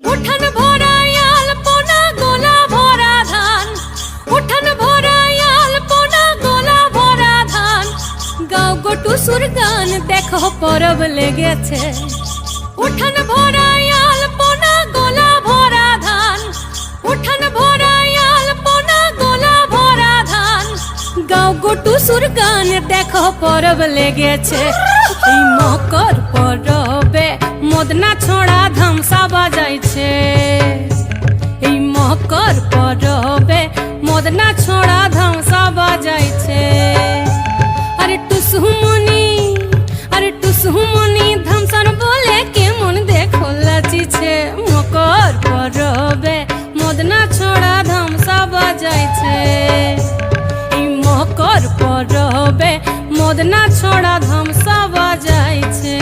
উঠান ভরাই আলপনা গোলা ভরা ধান। গোলা ভরা ধান। সুর গান দেখো পরব লেগেছে। উঠান ভরাই আলপনা গোলা ভরা ধান। উঠান আলপনা গোলা ভরা ধান। গাও গোটু সুর গান দেখো পরব লেগেছে। এই মকর পরবে মদনা ছড়া ধামসা বাজাইছে। এই মকর পরবে মদনা ছড়া ধামসা বাজাইছে। আরে টুসুমনি আরে টুসুমনি ধামসান বলে কেমন দেখো লাচিছে। মকর পরবে মদনা ছড়া ধামসা বাজাইছে। এই মকর পরবে মদনা ছড়া ধামসা বাজাইছে।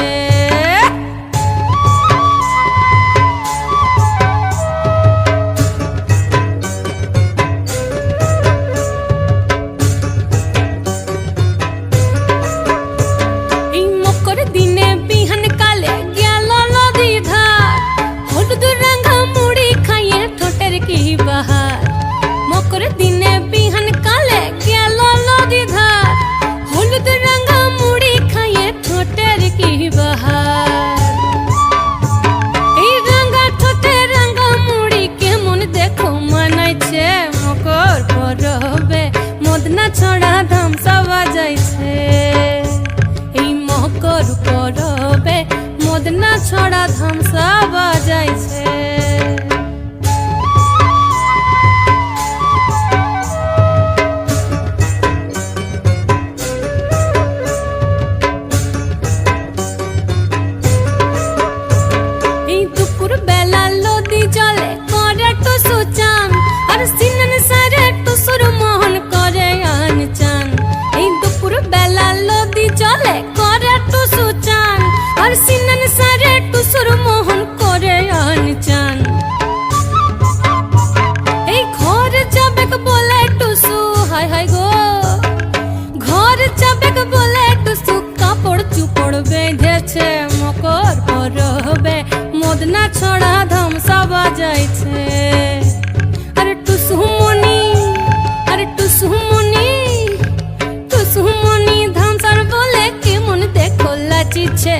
মকর পরবে। মদনা ছড়া ধামসা বাজাইছে এই মকর পরবে। মদনা ছড়া ধামসা বাজাইছে চান। এই ঘর যাবে বলে টুসু হাই হাই গো। ঘর যাবে বলে টুসু কাপড় চুপড় বেঁধেছে, মকর পরবে, মদনা ছড়া ধামসা বাজাইছে। আরে টুসু আরে টুসু মনি টুসু ধামসার বলে কেমন দেখো লাচিছে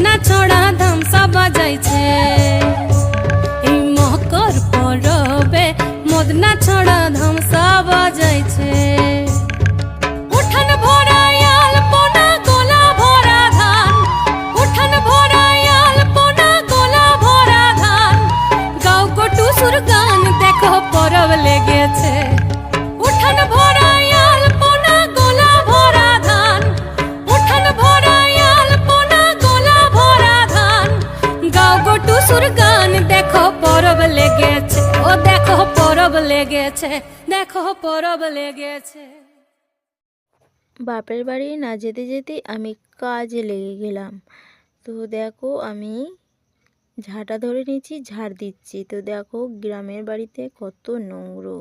মদনা ছড়া ধামসা বাজাইছে। পরব লেগেছে, দেখো পরব লেগেছে। বাপের বাড়ি না যেতে যেতে আমি কাজে লেগে গেলাম। তো দেখো আমি ঝাঁটা ধরে নিয়েছি, ঝাড় দিচ্ছি। তো দেখো গ্রামের বাড়িতে কত নোংরো।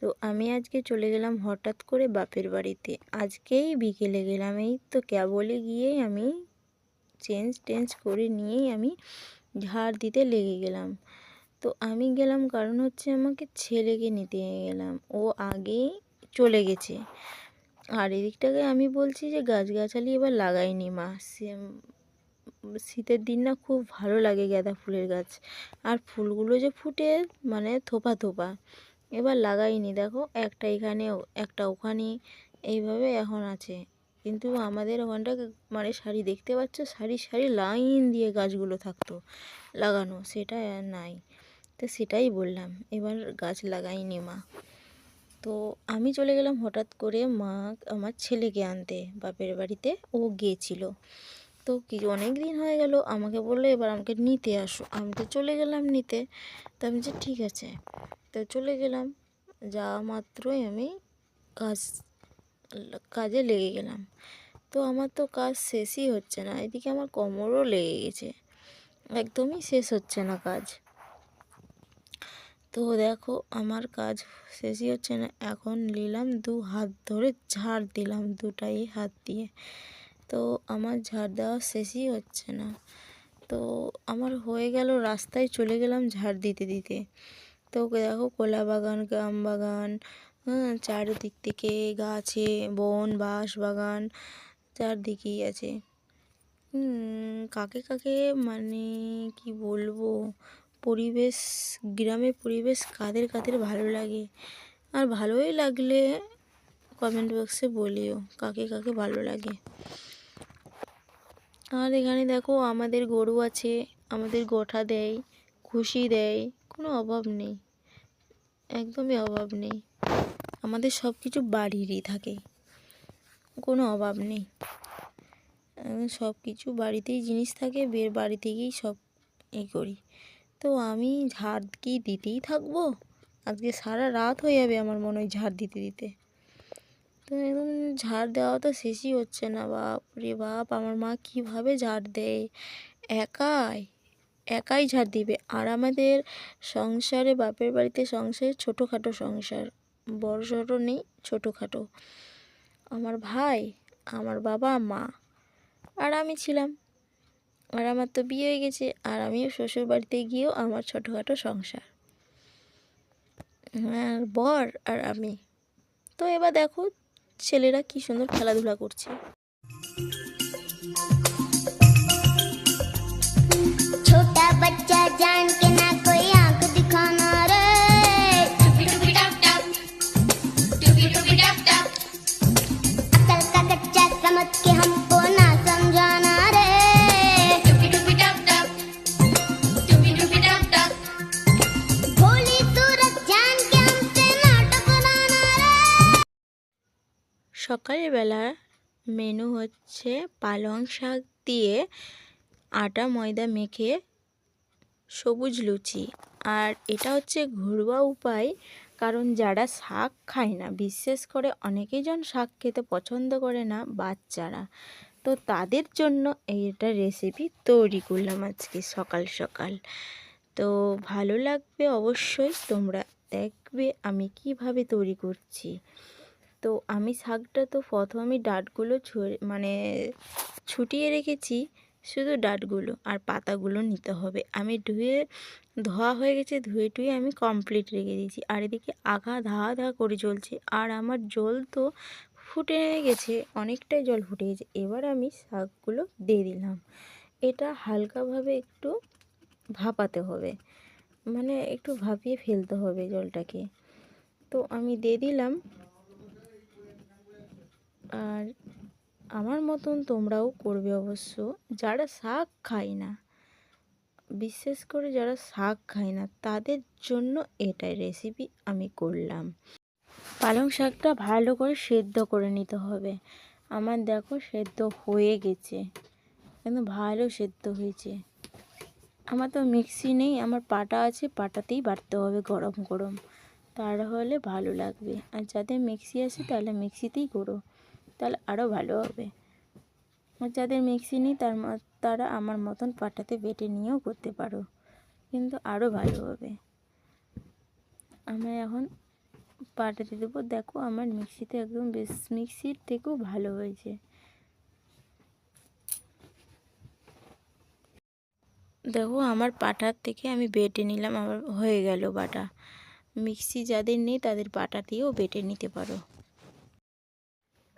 তো আমি আজকে চলে গেলাম হঠাৎ করে বাপের বাড়িতে। আজকেই বিকেলে গেলাম, এই তো কেবলে গিয়েই আমি চেঞ্জ টেঞ্জ করে নিয়েই আমি ঝাড় দিতে লেগে গেলাম। তো আমি গেলাম কারণ হচ্ছে আমাকে ছেলেকে নিতে গেলাম। ও আগেই চলে গেছে। আর এদিকটাকে আমি বলছি যে গাছগাছালি এবার লাগাইনি মা। শীতের দিন না খুব ভালো লাগে গাঁদা ফুলের গাছ। আর ফুলগুলো যে ফুটে মানে থোপা থোপা। এবার লাগাইনি। দেখো একটা এখানে একটা ওখানে। এইভাবে এখন আছে। কিন্তু আমাদের ওখানটা মানে সারি দেখতে পাচ্ছ? সারি সারি লাইন দিয়ে গাছগুলো থাকতো লাগানো। সেটা নাই। তো সেটাই বললাম, এবার গাছ লাগাইনি মা। তো আমি চলে গেলাম হঠাৎ করে মা আমার ছেলেকে আনতে, বাপের বাড়িতে। ও গিয়েছিল। তো কি অনেক দিন হয়ে গেল, আমাকে বলল এবার আমাকে নিতে আসো। আমি তো চলে গেলাম নিতে। তো আমি যে ঠিক আছে। তো চলে গেলাম, যাওয়া মাত্রই আমি কাজ, কাজে লেগে গেলাম। তো আমার তো কাজ শেষই হচ্ছে না, এদিকে আমার কোমরও লেগে গেছে। একদমই শেষ হচ্ছে না কাজ। তো দেখো আমার কাজ শেষই হচ্ছে না। এখন নিলাম দু হাত ধরে ঝাড় দিলাম দুটাই হাত দিয়ে। তো আমার ঝাড় দেওয়া শেষই হচ্ছে না। তো আমার হয়ে গেল রাস্তায় চলে গেলাম ঝাড় দিতে দিতে। তো দেখো কলা বাগান, গ্রাম বাগান হ্যাঁ চারিদিক থেকে গাছে বন, বাঁশ বাগান চারদিকেই আছে। কাকে কাকে মানে কি বলব? পরিবেশ, গ্রামের পরিবেশ কাদের কাদের ভালো লাগে? আর ভালোই লাগলে কমেন্ট বক্সে বলিও কাকে কাকে ভালো লাগে। আর এখানে দেখো আমাদের গরু আছে, আমাদের গোঠা দেয়, খুশি দেয়, কোনো অভাব নেই, একদমই অভাব নেই। আমাদের সব কিছু বাড়িরই থাকে, কোনো অভাব নেই। সব কিছু বাড়িতেই জিনিস থাকে, বের বাড়ি থেকেই সব এ করি। তো আমি ঝাড় কি দিতেই থাকব? আজকে সারা রাত হয়ে যাবে আমার মনে হয় ঝাড় দিতে দিতে। তো একদম ঝাড় দেওয়া তো শেষই হচ্ছে না, বাপ রে বাপ। আমার মা কীভাবে ঝাড় দেয়? একাই একাই ঝাড় দিবে। আর আমাদের সংসারে, বাপের বাড়িতে সংসারে ছোটোখাটো সংসার। বড় সড়ো নেই, ছোটোখাটো। আমার ভাই, আমার বাবা, মা। আর আমি ছিলাম। আর আমার তো বিয়ে হয়ে গেছে আর আমিও শ্বশুর বাড়িতে গিয়েও আমার ছোটোখাটো সংসার আর বর আর আমি তো এবার দেখো ছেলেরা কি সুন্দর খেলাধুলা করছে छोटा बच्चा जान के সকালবেলা মেনু হচ্ছে পালং শাক দিয়ে আটা, ময়দা মেখে সবুজ লুচি। আর এটা হচ্ছে ঘরোয়া উপায়, কারণ যারা শাক খায় না, বিশেষ করে অনেকেই জন শাক খেতে পছন্দ করে না, বাচ্চারা। তো তাদের জন্য এইটা রেসিপি তৈরি করলাম আজকে সকাল সকাল। তো ভালো লাগবে অবশ্যই, তোমরা দেখবে আমি কীভাবে তৈরি করছি। তো আমি শাকটা তো প্রথমে ডাঁটগুলো মানে ছুটিয়ে রেখেছি শুধু ডাঁটগুলো আর পাতাগুলো নিতে হবে। আমি ধুয়ে, ধোয়া হয়ে গেছে, ধুয়ে টুয়ে আমি কমপ্লিট রেখে দিয়েছি। আর এদিকে আঘা ধাওয়া ধা করে চলছে আর আমার জল তো ফুটে গেছে, অনেকটাই জল ফুটে গেছে। এবার আমি শাকগুলো দিয়ে দিলাম। এটা হালকাভাবে একটু ভাপাতে হবে। মানে একটু ভাপিয়ে ফেলতে হবে জলটাকে। তো আমি দিয়ে দিলাম আর আমার মতন তোমরাও করবে অবশ্য। যারা শাক খায় না, বিশেষ করে যারা শাক খায় না, তাদের জন্য এটাই রেসিপি আমি করলাম। পালং শাকটা ভালো করে সেদ্ধ করে নিতে হবে। আমার দেখো সেদ্ধ হয়ে গেছে কিন্তু ভালো সেদ্ধ হয়েছে। আমার তো মিক্সি নেই, আমার পাটা আছে, পাটাতেই বাটতে হবে গরম গরম। তাহলে ভালো লাগবে। আর যাদের মিক্সি আছে তাহলে মিক্সিতেই করো। তাহলে আরও ভালো হবে। যাদের মিক্সি নেই, তার তারা আমার মতন পাটাতে বেটে নিয়েও করতে পারো। কিন্তু আরও ভালো হবে। আমি এখন পাটাতে দেবো। দেখো আমার মিক্সিতে একদম বেশ, মিক্সির থেকেও ভালো হয়েছে। দেখো আমার পাটার থেকে আমি বেটে নিলাম, আমার হয়ে গেল বাটা। মিক্সি যাদের নেই, তাদের পাটা দিয়েও বেটে নিতে পারো।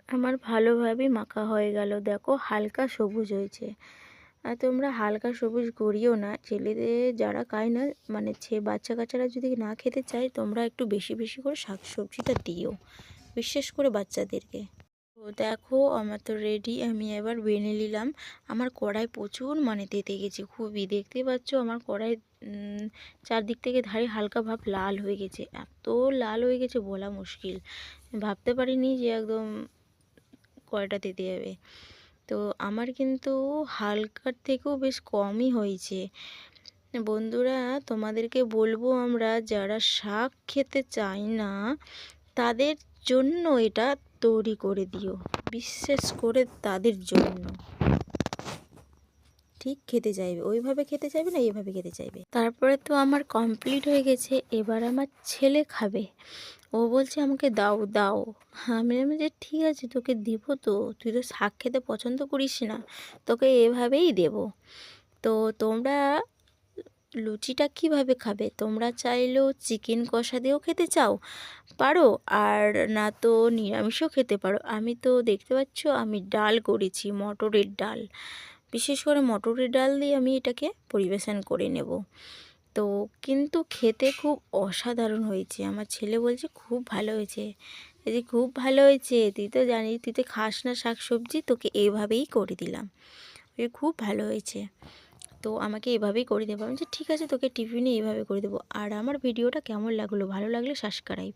আমার ভালোভাবে মাখা হয়ে গেল। দেখো, হালকা সবুজ হয়েছে। আর তোমরা হালকা সবুজ করিও না। ছেলেদের যারা খায় না মানে ছে বাচ্চা কাচ্চারা যদি না খেতে চায়, তোমরা একটু বেশি বেশি করে শাক সবজিটা দিও। বিশেষ করে বাচ্চাদেরকে। তো দেখো, আমার তো রেডি আমি এবার বেনে নিলাম। আমার কড়াই প্রচুর মানে তেতে গেছে, খুবই। দেখতে পাচ্ছ, আমার কড়াই চারদিক থেকে ধারে হালকা ভাব লাল হয়ে গেছে। এত লাল হয়ে গেছে বলা মুশকিল। ভাবতে পারিনি যে একদম কড়াইটা দিতে হবে তো আমার কিন্তু হালকার থেকেও বেশ কমই হয়েছে। বন্ধুরা, তোমাদেরকে বলব আমরা, যারা শাক খেতে চাই না, তাদের জন্য এটা তৈরি করে দিও। বিশ্বাস করে তাদের জন্য। ঠিক খেতে চাইবে। ওইভাবে খেতে চাইবে না এইভাবে খেতে চাইবে। তারপরে তো আমার কমপ্লিট হয়ে গেছে, এবার আমার ছেলে খাবে। ও বলছে আমাকে দাও দাও। আমি বললাম যে ঠিক আছে, তোকে দিব তো। তুই তো শাক খেতে পছন্দ করিস না, তোকে এভাবেই দেবো। তো তোমরা লুচিটা কীভাবে খাবে? তোমরা চাইলেও চিকেন কষা দিয়েও খেতে চাও, পারো, আর না তো নিরামিষও খেতে পারো। আমি তো দেখতে পাচ্ছ, আমি ডাল করেছি, মটরের ডাল। বিশেষ করে মটরের ডাল দিয়ে আমি এটাকে পরিবেশন করে নেব। তো কিন্তু খেতে খুব অসাধারণ হয়েছে। আমার ছেলে বলছে, খুব ভালো হয়েছে। যে, খুব ভালো হয়েছে। তুই তো জানিস, তুই তো খাস না শাক সবজি তোকে এভাবেই করে দিলাম। খুব ভালো হয়েছে। তো আমাকে এভাবেই করে দেবো। আমি যে ঠিক আছে, তোকে টিফিনে এইভাবে করে দেবো। আর আমার ভিডিওটা কেমন লাগল, ভালো লাগলে সাবস্ক্রাইব।